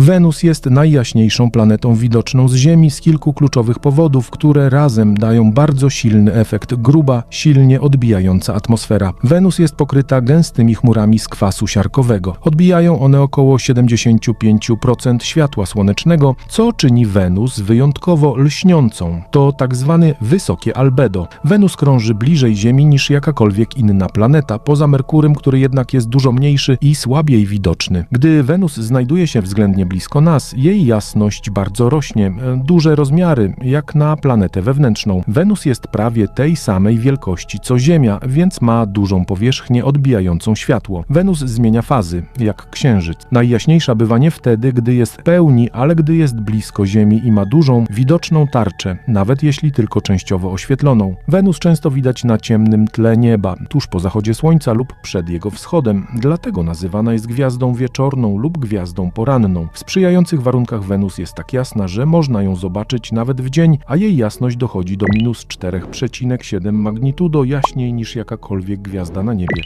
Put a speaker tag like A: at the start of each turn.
A: Wenus jest najjaśniejszą planetą widoczną z Ziemi z kilku kluczowych powodów, które razem dają bardzo silny efekt gruba, silnie odbijająca atmosfera. Wenus jest pokryta gęstymi chmurami z kwasu siarkowego. Odbijają one około 75% światła słonecznego, co czyni Wenus wyjątkowo lśniącą. To tak zwany wysokie albedo. Wenus krąży bliżej Ziemi niż jakakolwiek inna planeta, poza Merkurym, który jednak jest dużo mniejszy i słabiej widoczny. Gdy Wenus znajduje się względnie blisko nas, jej jasność bardzo rośnie, e, duże rozmiary, jak na planetę wewnętrzną. Wenus jest prawie tej samej wielkości co Ziemia, więc ma dużą powierzchnię odbijającą światło. Wenus zmienia fazy, jak Księżyc. Najjaśniejsza bywa nie wtedy, gdy jest pełni, ale gdy jest blisko Ziemi i ma dużą, widoczną tarczę, nawet jeśli tylko częściowo oświetloną. Wenus często widać na ciemnym tle nieba, tuż po zachodzie Słońca lub przed jego wschodem, dlatego nazywana jest gwiazdą wieczorną lub gwiazdą poranną. W sprzyjających warunkach Wenus jest tak jasna, że można ją zobaczyć nawet w dzień, a jej jasność dochodzi do minus 4,7 magnitudo jaśniej niż jakakolwiek gwiazda na niebie.